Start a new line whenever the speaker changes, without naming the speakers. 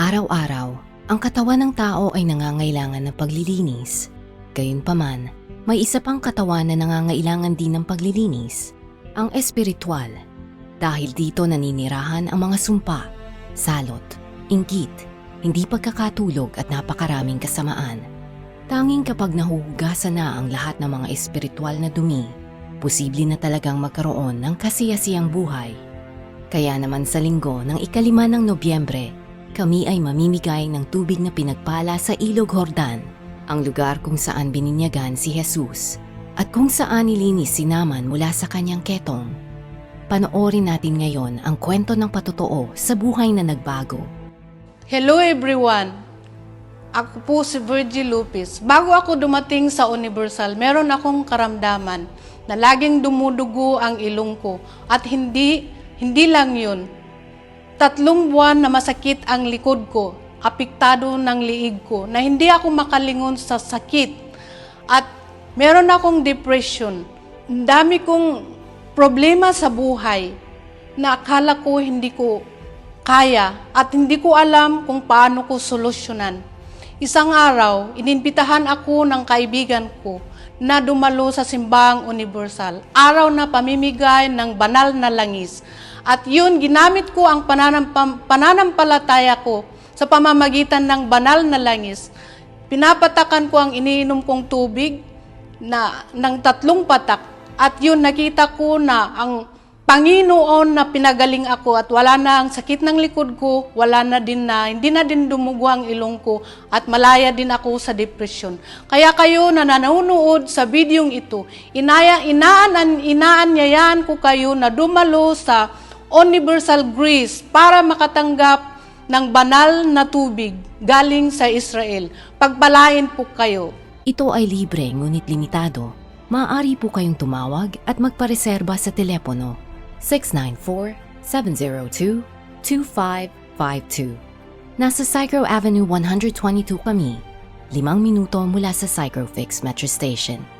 Araw-araw, ang katawan ng tao ay nangangailangan ng paglilinis. Gayunpaman, may isa pang katawan na nangangailangan din ng paglilinis, ang espiritual. Dahil dito naninirahan ang mga sumpa, salot, inggit, hindi pagkakatulog at napakaraming kasamaan. Tanging kapag nahuhugasan na ang lahat ng mga espiritual na dumi, posible na talagang magkaroon ng kasiyasiyang buhay. Kaya naman sa linggo ng ikalima ng Nobyembre, kami ay mamimigay ng tubig na pinagpala sa Ilog Hordan, ang lugar kung saan bininyagan si Jesus at kung saan nilinis si Naman mula sa kanyang ketong. Panoorin natin ngayon ang kwento ng patotoo sa buhay na nagbago.
Hello everyone! Ako po si Virgil Lupis. Bago ako dumating sa Universal, meron akong karamdaman na laging dumudugo ang ilong ko at hindi hindi lang 'yun. Tatlong buwan na masakit ang likod ko, apektado ng liig ko, na hindi ako makalingon sa sakit. At meron akong depression. Ang dami kong problema sa buhay na akala ko hindi ko kaya at hindi ko alam kung paano ko solusyonan. Isang araw, ininbitahan ako ng kaibigan ko na dumalo sa Simbang Universal. Araw na pamimigay ng banal na langis. At yun, ginamit ko ang pananampam, pananampalataya ko sa pamamagitan ng banal na langis. Pinapatakan ko ang iniinom kong tubig na ng tatlong patak. At yun, nakita ko na ang Panginoon na pinagaling ako at wala na ang sakit ng likod ko, wala na din na, hindi na din dumugo ang ilong ko at malaya din ako sa depression. Kaya kayo na nanonood sa videong ito, inaya, inaan, inaanyayan ko kayo na dumalo sa Universal Grace para makatanggap ng banal na tubig galing sa Israel. Pagpalain po kayo.
Ito ay libre ngunit limitado. Maaari po kayong tumawag at magpareserba sa telepono 694-702-2552. Nasa Psycho Avenue 122 kami, limang minuto mula sa Psychofix Metro Station.